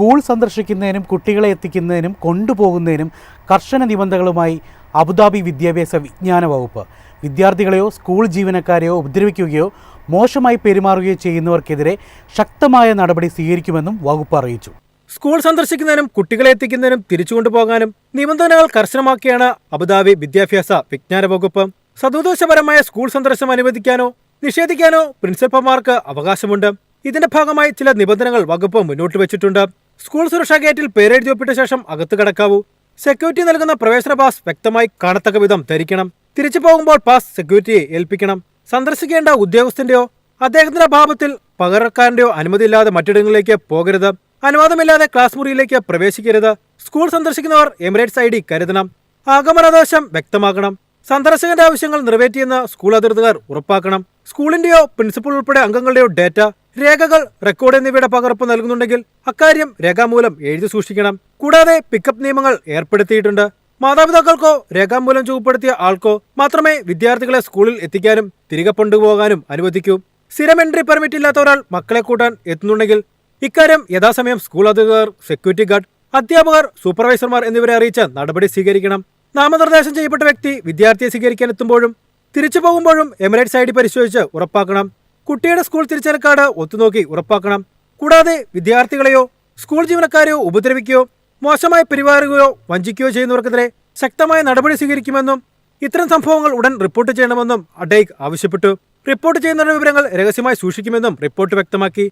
School സന്ദർശിക്കുന്നതിനും കുട്ടികളെ എത്തിക്കുന്നതിനും കൊണ്ടുപോകുന്നതിനും കർശന നിബന്ധനകളുമായി Abu Dhabi വിദ്യാഭ്യാസ വിജ്ഞാന വകുപ്പ്. വിദ്യാർത്ഥികളെയോ സ്കൂൾ ജീവനക്കാരെയോ ഉപദ്രവിക്കുകയോ മോശമായി പെരുമാറുകയോ ചെയ്യുന്നവർക്കെതിരെ ശക്തമായ നടപടി സ്വീകരിക്കുമെന്നും വകുപ്പ് അറിയിച്ചു. സ്കൂൾ സന്ദർശിക്കുന്നതിനും കുട്ടികളെ എത്തിക്കുന്നതിനും തിരിച്ചു കൊണ്ടുപോകാനും നിബന്ധനകൾ കർശനമാക്കിയാണ് അബുദാബി വിദ്യാഭ്യാസ വിജ്ഞാന വകുപ്പ്. സദുദ്ദേശപരമായ സ്കൂൾ സന്ദർശനം അനുവദിക്കാനോ നിഷേധിക്കാനോ പ്രിൻസിപ്പൽമാർക്ക് അവകാശമുണ്ട്. ഇതിന്റെ ഭാഗമായി ചില നിബന്ധനകൾ വകുപ്പ് മുന്നോട്ട് വെച്ചിട്ടുണ്ട്. സ്കൂൾ സുരക്ഷാ ഗേറ്റിൽ പേരെഴുതി ഒപ്പിട്ട ശേഷം അകത്ത് കടക്കാവൂ. സെക്യൂരിറ്റി നൽകുന്ന പ്രവേശന പാസ് വ്യക്തമായി കാണത്തക്ക വിധം ധരിക്കണം. തിരിച്ചു പോകുമ്പോൾ പാസ് സെക്യൂരിറ്റിയെ ഏൽപ്പിക്കണം. സന്ദർശിക്കേണ്ട ഉദ്യോഗസ്ഥന്റെയോ അദ്ദേഹത്തിന്റെ അഭാവത്തിൽ പകരക്കാരന്റെയോ അനുമതിയില്ലാതെ മറ്റിടങ്ങളിലേക്ക് പോകരുത്. അനുവാദമില്ലാതെ ക്ലാസ് മുറിയിലേക്ക് പ്രവേശിക്കരുത്. സ്കൂൾ സന്ദർശിക്കുന്നവർ എമിറേറ്റ്സ് ഐ ഡി കരുതണം. ആഗമനാദേശം വ്യക്തമാക്കണം. സന്ദർശകന്റെ ആവശ്യങ്ങൾ നിറവേറ്റിയെന്ന് സ്കൂൾ അധികൃതർ ഉറപ്പാക്കണം. സ്കൂളിന്റെയോ പ്രിൻസിപ്പൽ ഉൾപ്പെടെ അംഗങ്ങളുടെയോ ഡേറ്റ രേഖകൾ റെക്കോർഡ് എന്നിവയുടെ പകർപ്പ് നൽകുന്നുണ്ടെങ്കിൽ അക്കാര്യം രേഖാമൂലം എഴുതി സൂക്ഷിക്കണം. കൂടാതെ പിക്കപ്പ് നിയമങ്ങൾ ഏർപ്പെടുത്തിയിട്ടുണ്ട്. മാതാപിതാക്കൾക്കോ രേഖാമൂലം ചുവപ്പെടുത്തിയ ആൾക്കോ മാത്രമേ വിദ്യാർത്ഥികളെ സ്കൂളിൽ എത്തിക്കാനും തിരികെ കൊണ്ടുപോകാനും അനുവദിക്കൂ. സ്ഥിരം എൻട്രി പെർമിറ്റ് ഇല്ലാത്ത ഒരാൾ മക്കളെ കൂട്ടാൻ എത്തുന്നുണ്ടെങ്കിൽ ഇക്കാര്യം യഥാസമയം സ്കൂൾ അധികൃതർ സെക്യൂരിറ്റി ഗാർഡ് അധ്യാപകർ സൂപ്പർവൈസർമാർ എന്നിവരെ അറിയിച്ച് നടപടി സ്വീകരിക്കണം. നാമനിർദ്ദേശം ചെയ്യപ്പെട്ട വ്യക്തി വിദ്യാർത്ഥിയെ സ്വീകരിക്കാൻ എത്തുമ്പോഴും തിരിച്ചു പോകുമ്പോഴും എമിറേറ്റ്സ് ഐ ഡി പരിശോധിച്ച് ഉറപ്പാക്കണം. കുട്ടിയുടെ സ്കൂൾ തിരിച്ചലക്കാട് ഒത്തുനോക്കി ഉറപ്പാക്കണം. കൂടാതെ വിദ്യാർത്ഥികളെയോ സ്കൂൾ ജീവനക്കാരെയോ ഉപദ്രവിക്കുകയോ മോശമായി പെരുമാറുകയോ വഞ്ചിക്കുകയോ ചെയ്യുന്നവർക്കെതിരെ ശക്തമായ നടപടി സ്വീകരിക്കുമെന്നും ഇത്തരം സംഭവങ്ങൾ ഉടൻ റിപ്പോർട്ട് ചെയ്യണമെന്നും അഡൈക് ആവശ്യപ്പെട്ടു. റിപ്പോർട്ട് ചെയ്യുന്നവരുടെ വിവരങ്ങൾ രഹസ്യമായി സൂക്ഷിക്കുമെന്നും റിപ്പോർട്ട് വ്യക്തമാക്കി.